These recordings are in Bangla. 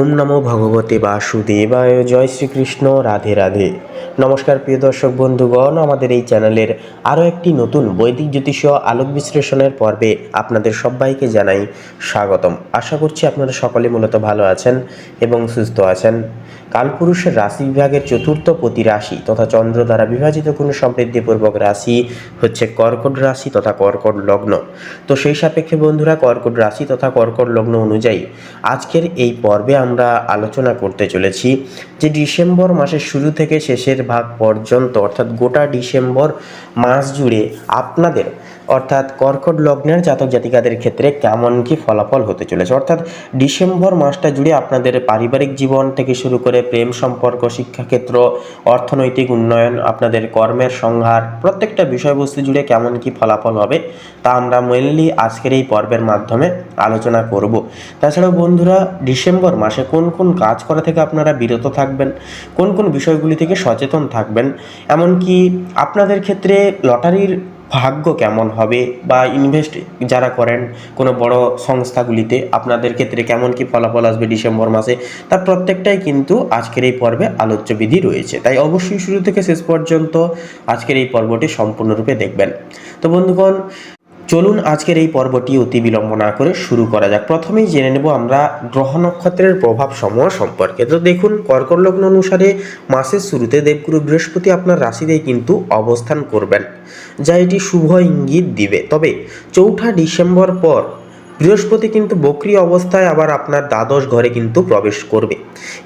ওম নমো ভগবতে বাসুদেবায়। জয় শ্রীকৃষ্ণ, রাধে রাধে। নমস্কার, প্রিয় দর্শক বন্ধুগণ, আমাদের এই চ্যানেলের আরও একটি নতুন বৈদিক জ্যোতিষ আলোক বিশ্লেষণের পর্বে আপনাদের সবাইকে জানাই স্বাগতম। আশা করছি আপনারা সকলে মূলত ভালো আছেন এবং সুস্থ আছেন। কালপুরুষের রাশি বিভাগের চতুর্থ প্রতি রাশি তথা চন্দ্র দ্বারা বিভাজিত কোনো সমৃদ্ধিপূর্বক রাশি হচ্ছে কর্কট রাশি তথা কর্কট লগ্ন। তো সেই সাপেক্ষে বন্ধুরা, কর্কট রাশি তথা কর্কট লগ্ন অনুযায়ী আজকের এই পর্বে আমরা আলোচনা করতে চলেছি যে ডিসেম্বর মাসের শুরু থেকে শেষের ভাগ পর্যন্ত অর্থাৎ গোটা ডিসেম্বর মাস জুড়ে আপনাদের অর্থাৎ কর্কট লগ্নের জাতক জাতিকাদের ক্ষেত্রে কেমন কি ফলাফল হতে চলেছে? অর্থাৎ ডিসেম্বর মাসটা জুড়ে আপনাদের পারিবারিক জীবন থেকে শুরু করে প্রেম সম্পর্ক, শিক্ষাক্ষেত্র, অর্থনৈতিক উন্নয়ন, আপনাদের কর্মের সংহার, প্রত্যেকটা বিষয়বস্তু জুড়ে কেমন কি ফলাফল হবে তা আমরা মেনলি আজকের এই পর্বের মাধ্যমে আলোচনা করব। তাছাড়াও বন্ধুরা, ডিসেম্বর মাসে কোন কোন কাজ করা থেকে আপনারা বিরত থাকবেন? কোন কোন বিষয়গুলি থেকে সচেতন থাকবেন? এমনকি আপনাদের ক্ষেত্রে লটারির ভাগ্য কেমন হবে বা ইনভেস্ট যারা করেন কোনো বড় সংস্থাগুলিতে, আপনাদের ক্ষেত্রে কেমন কি ফলাফল আসবে ডিসেম্বর মাসে, তার প্রত্যেকটাই কিন্তু আজকের এই পর্বে আলোচ্য বিধি রয়েছে। তাই অবশ্যই শুরু থেকে শেষ পর্যন্ত আজকের এই পর্বটি সম্পূর্ণরূপে দেখবেন। তো বন্ধুগণ চলুন আজকের এই পর্বটি অতি বিলম্ব না করে শুরু করা যাক। প্রথমেই জেনে নেব আমরা গ্রহ নক্ষত্রের প্রভাব সমূহ সম্পর্কে। তো দেখুন, কর্কট লগ্ন অনুসারে মাসের শুরুতে দেবগুরু বৃহস্পতি আপনার রাশিতেই কিন্তু অবস্থান করবেন। যা এটি শুভ ইঙ্গিত দিবে। তবে চৌঠা ডিসেম্বর পর বৃহস্পতি কিন্তু বক্রি অবস্থায় আবার আপনার দ্বাদশ ঘরে কিন্তু প্রবেশ করবে।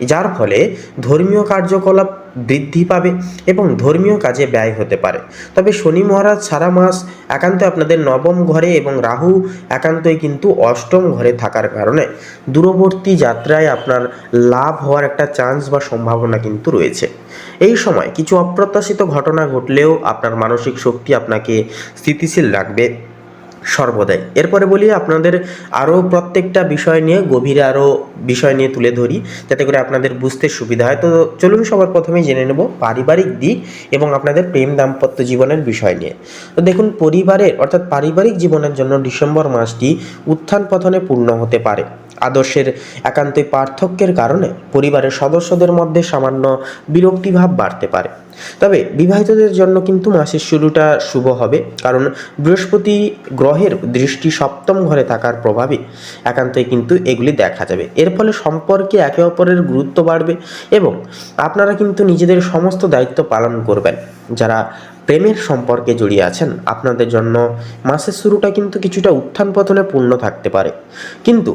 যার ফলে ধর্মীয় কার্যকলাপ বৃদ্ধি পাবে এবং ধর্মীয় কাজে ব্যয় হতে পারে। তবে শনি মহারাজ সারা মাস একান্ত আপনাদের নবম ঘরে এবং রাহু একান্তই কিন্তু অষ্টম ঘরে থাকার কারণে দূরবর্তী যাত্রায় আপনার লাভ হওয়ার একটা চান্স বা সম্ভাবনা কিন্তু রয়েছে। এই সময় কিছু অপ্রত্যাশিত ঘটনা ঘটলেও আপনার মানসিক শক্তি আপনাকে স্থিতিশীল রাখবে। সর্বদাই। এরপরে বলি, আপনাদের আরও প্রত্যেকটা বিষয় নিয়ে, গভীরে আরও বিষয় নিয়ে তুলে ধরি, যাতে করে আপনাদের বুঝতে সুবিধা হয়। তো চলুন সবার প্রথমে জেনে নেব পারিবারিক দিক এবং আপনাদের প্রেম দাম্পত্য জীবনের বিষয় নিয়ে। তো দেখুন, পরিবারের অর্থাৎ পারিবারিক জীবনের জন্য ডিসেম্বর মাসটি উত্থান পথনে পূর্ণ হতে পারে। আদর্শের একান্তই পার্থক্যের কারণে পরিবারের সদস্যদের মধ্যে সামান্য বিরক্তিভাব বাড়তে পারে। তবে বিবাহিতদের জন্য কিন্তু মাসের শুরুটা শুভ হবে, কারণ বৃহস্পতি গ্রহের দৃষ্টি সপ্তম ঘরে থাকার প্রভাবে একান্তই কিন্তু এগুলি দেখা যাবে। এর ফলে সম্পর্কে একে অপরের গুরুত্ব বাড়বে এবং আপনারা কিন্তু নিজেদের সমস্ত দায়িত্ব পালন করবেন। যারা প্রেমের সম্পর্কে জড়িয়ে আছেন, আপনাদের জন্য মাসের শুরুটা কিন্তু কিছুটা উত্থান পতনে পূর্ণ থাকতে পারে। কিন্তু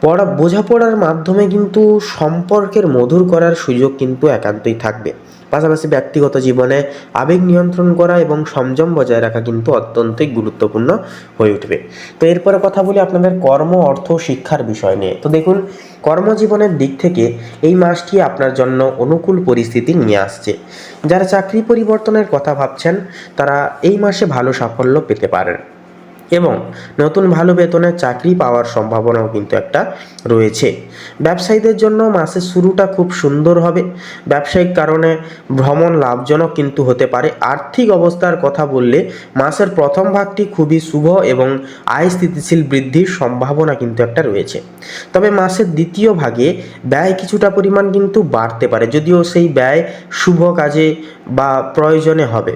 পড়া, বোঝাপড়ার মাধ্যমে কিন্তু সম্পর্কের মধুর করার সুযোগ কিন্তু একান্তই থাকবে। পাশাপাশি ব্যক্তিগত জীবনে আবেগ নিয়ন্ত্রণ করা এবং সংযম বজায় রাখা কিন্তু অত্যন্তই গুরুত্বপূর্ণ হয়ে উঠবে। তো এরপরে কথা বলি আপনাদের কর্ম, অর্থ, শিক্ষার বিষয় নিয়ে। তো দেখুন, কর্মজীবনের দিক থেকে এই মাসটি আপনার জন্য অনুকূল পরিস্থিতি নিয়ে আসছে। যারা চাকরি পরিবর্তনের কথা ভাবছেন, তারা এই মাসে ভালো সাফল্য পেতে পারেন। এবং নতুন ভালো বেতনের চাকরি পাওয়ার সম্ভাবনাও কিন্তু একটা রয়েছে। ব্যবসায়ীদের জন্য মাসের শুরুটা খুব সুন্দর হবে। ব্যবসায়িক কারণে ভ্রমণ লাভজনক কিন্তু হতে পারে। আর্থিক অবস্থার কথা বললে মাসের প্রথম ভাগটি খুবই শুভ এবং আয় স্থিতিশীল বৃদ্ধির সম্ভাবনা কিন্তু একটা রয়েছে। তবে মাসের দ্বিতীয় ভাগে ব্যয় কিছুটা পরিমাণ কিন্তু বাড়তে পারে, যদিও সেই ব্যয় শুভ কাজে বা প্রয়োজনে হবে।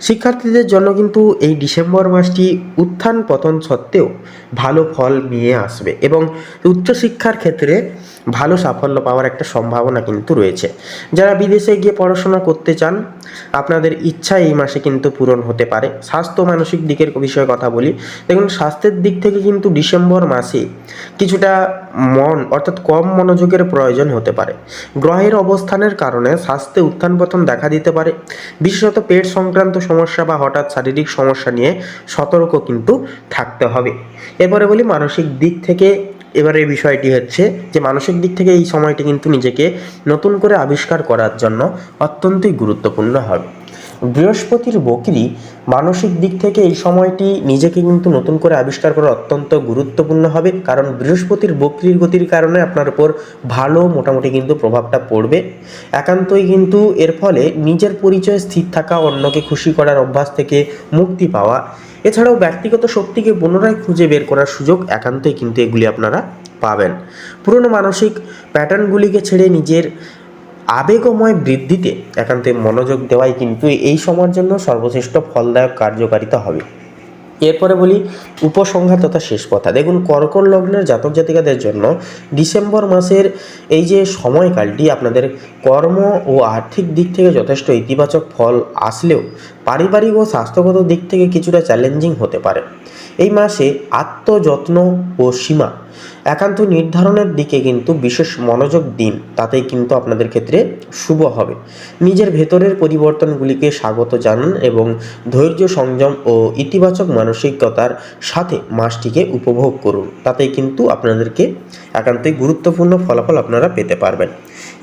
শিক্ষার্থীদের জন্য কিন্তু এই ডিসেম্বর মাসটি উত্থান পতন সত্ত্বেও ভালো ফল নিয়ে আসবে এবং উচ্চশিক্ষার ক্ষেত্রে ভালো সাফল্য পাওয়ার একটা সম্ভাবনা কিন্তু রয়েছে। যারা বিদেশে গিয়ে পড়াশোনা করতে চান, আপনাদের ইচ্ছা এই মাসে কিন্তু পূরণ হতে পারে। স্বাস্থ্য মানসিক দিকের বিষয়ে কথা বলি। দেখুন, স্বাস্থ্যের দিক থেকে কিন্তু ডিসেম্বর মাসে কিছুটা মন, অর্থাৎ কম মনোযোগের প্রয়োজন হতে পারে। গ্রহের অবস্থানের কারণে স্বাস্থ্যে উত্থান পতন দেখা দিতে পারে। বিশেষত পেট সংক্রান্ত সমস্যা বা হঠাৎ শারীরিক সমস্যা নিয়ে সতর্ক কিন্তু থাকতে হবে। এরপরে বলি, মানসিক দিক থেকে এবারে বিষয়টি হচ্ছে যে মানসিক দিক থেকে এই সময়টি কিন্তু নিজেকে নতুন করে আবিষ্কার করার জন্য অত্যন্তই গুরুত্বপূর্ণ হবে। বৃহস্পতির বকরি মানসিক দিক থেকে এই সময়টি নিজেকে কিন্তু নতুন করে আবিষ্কার করা অত্যন্ত গুরুত্বপূর্ণ হবে, কারণ বৃহস্পতির বক্রির গতির কারণে আপনার উপর ভালো মোটামুটি কিন্তু প্রভাবটা পড়বে। একান্তই কিন্তু এর ফলে নিজের পরিচয় স্থির থাকা, অন্যকে খুশি করার অভ্যাস থেকে মুক্তি পাওয়া এছাড়াও ব্যক্তিগত শক্তিকে পুনরায় খুঁজে বের করার সুযোগ একান্তই কিন্তু এগুলি আপনারা পাবেন। পুরনো মানসিক প্যাটার্নগুলিকে ছেড়ে নিজের আবেগময় বৃদ্ধিতে একান্তে মনোযোগ দেওয়াই কিন্তু এই সময়ের জন্য সর্বশ্রেষ্ঠ ফলদায়ক কার্যকারিতা হবে। এরপরে বলি উপসংহার তথা শেষ কথা। দেখুন কর্কট লগ্নের জাতক জাতিকাদের জন্য ডিসেম্বর মাসের এই যে সময়কালটি আপনাদের কর্ম ও আর্থিক দিক থেকে যথেষ্ট ইতিবাচক ফল আসলেও পারিবারিক ও স্বাস্থ্যগত দিক থেকে কিছুটা চ্যালেঞ্জিং হতে পারে। এই মাসে আত্মযত্ন ও সীমা একান্ত নির্ধারণের দিকে কিন্তু বিশেষ মনোযোগ দিন, তাতেই কিন্তু আপনাদের ক্ষেত্রে শুভ হবে। নিজের ভেতরের পরিবর্তনগুলিকে স্বাগত জানান এবং ধৈর্য সংযম ও ইতিবাচক মানসিকতার সাথে মাসটিকে উপভোগ করুন। তাতেই কিন্তু আপনাদেরকে একান্তই গুরুত্বপূর্ণ ফলাফল আপনারা পেতে পারবেন।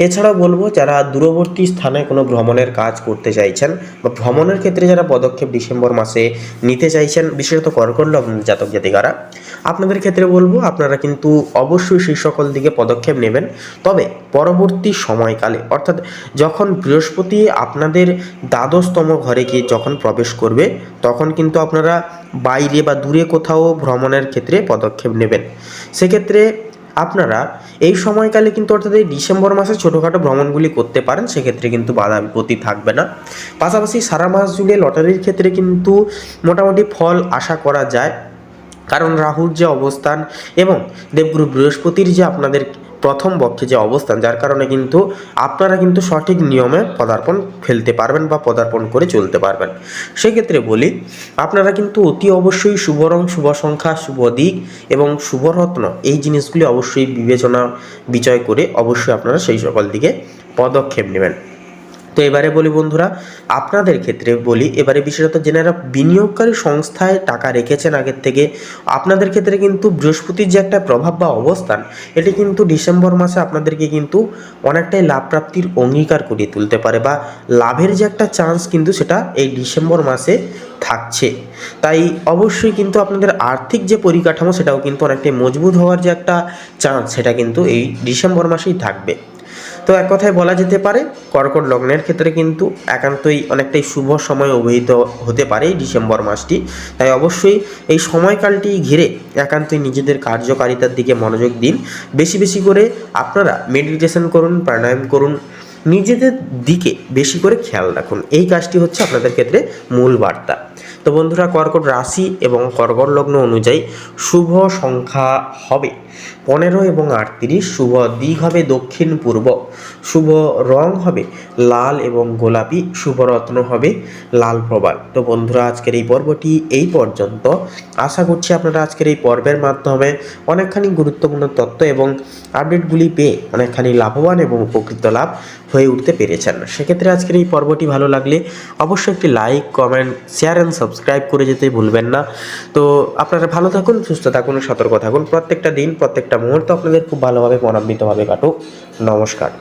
এছাড়াও বলব, যারা দূরবর্তী স্থানে কোনো ভ্রমণের কাজ করতে চাইছেন বা ভ্রমণের ক্ষেত্রে যারা পদক্ষেপ ডিসেম্বর মাসে নিতে চাইছেন, বিশেষত কর্কট জাতক জাতিকারা, আপনাদের ক্ষেত্রে বলব, আপনারা কিন্তু অবশ্যই সেই সকল দিকে পদক্ষেপ নেবেন। তবে পরবর্তী সময়কালে, অর্থাৎ যখন বৃহস্পতি আপনাদের দ্বাদশতম ঘরে গিয়ে যখন প্রবেশ করবে, তখন কিন্তু আপনারা বাইরে বা দূরে কোথাও ভ্রমণের ক্ষেত্রে পদক্ষেপ নেবেন। সেক্ষেত্রে আপনারা এই সময়কালে কিন্তু, অর্থাৎ এই ডিসেম্বর মাসে ছোটোখাটো ভ্রমণগুলি করতে পারেন, সেক্ষেত্রে কিন্তু বাধা বিপত্তি থাকবে না। পাশাপাশি সারা মাস জুড়ে লটারির ক্ষেত্রে কিন্তু মোটামুটি ফল আশা করা যায়। কারণ রাহুর যে অবস্থান এবং দেবগুরু বৃহস্পতির যে আপনাদের প্রথম পক্ষে যে অবস্থান, যার কারণে কিন্তু আপনারা কিন্তু সঠিক নিয়মে পদার্পণ ফেলতে পারবেন বা পদার্পণ করে চলতে পারবেন। সেক্ষেত্রে বলি, আপনারা কিন্তু অতি অবশ্যই শুভ রং, শুভ সংখ্যা, শুভ দিক এবং শুভরত্ন এই জিনিসগুলি অবশ্যই বিবেচনা, বিচয় করে অবশ্যই আপনারা সেই সকল দিকে পদক্ষেপ নেবেন। তো এবারে বলি বন্ধুরা, আপনাদের ক্ষেত্রে বলি, এবারে বিশেষত যেনারা বিনিয়োগকারী সংস্থায় টাকা রেখেছেন আগের থেকে, আপনাদের ক্ষেত্রে কিন্তু বৃহস্পতির যে একটা প্রভাব বা অবস্থান, এটি কিন্তু ডিসেম্বর মাসে আপনাদেরকে কিন্তু অনেকটাই লাভ প্রাপ্তির অঙ্গীকার করিয়ে তুলতে পারে বা লাভের যে একটা চান্স কিন্তু সেটা এই ডিসেম্বর মাসে থাকছে। তাই অবশ্যই কিন্তু আপনাদের আর্থিক যে পরিকাঠামো, সেটাও কিন্তু অনেকটাই মজবুত হওয়ার যে একটা চান্স সেটা কিন্তু এই ডিসেম্বর মাসেই থাকবে। তো এক কথায় বলা যেতে পারে, কর্কট লগ্নের ক্ষেত্রে কিন্তু একান্তই অনেকটাই শুভ সময় অভিহিত হতে পারে ডিসেম্বর মাসটি। তাই অবশ্যই এই সময়কালটি ঘিরে একান্তই নিজেদের কার্যকারিতার দিকে মনোযোগ দিন। বেশি বেশি করে আপনারা মেডিটেশন করুন, প্রাণায়াম করুন, নিজেদের দিকে বেশি করে খেয়াল রাখুন। এই কাজটি হচ্ছে আপনাদের ক্ষেত্রে মূল বার্তা। তো বন্ধুরা, কর্কট রাশি এবং কর্কট লগ্ন অনুযায়ী শুভ সংখ্যা হবে। পনেরো এবং আটত্রিশ শুভ দিক হবে দক্ষিণ পূর্ব। শুভ রং হবে লাল এবং গোলাপি। শুভ রত্ন হবে লাল প্রবাল। তো বন্ধুরা, আজকের এই পর্বটি এই পর্যন্ত। আশা করছি আপনারা আজকের এই পর্বের মাধ্যমে অনেকখানি গুরুত্বপূর্ণ তথ্য এবং আপডেটগুলি পেয়ে অনেকখানি লাভবান এবং উপকৃত লাভ হয়ে উঠতে পেরেছেন। সেক্ষেত্রে আজকের এই পর্বটি ভালো লাগলে অবশ্যই একটি like, comment, share and subscribe করে যেতে ভুলবেন না। তো আপনারা ভালো থাকুন, সুস্থ থাকুন, সতর্ক থাকুন। প্রত্যেকটা দিন, প্রত্যেকটা মুহূর্ত আপনাদের খুব ভালোভাবে মনান্বিতভাবে কাটুক। নমস্কার।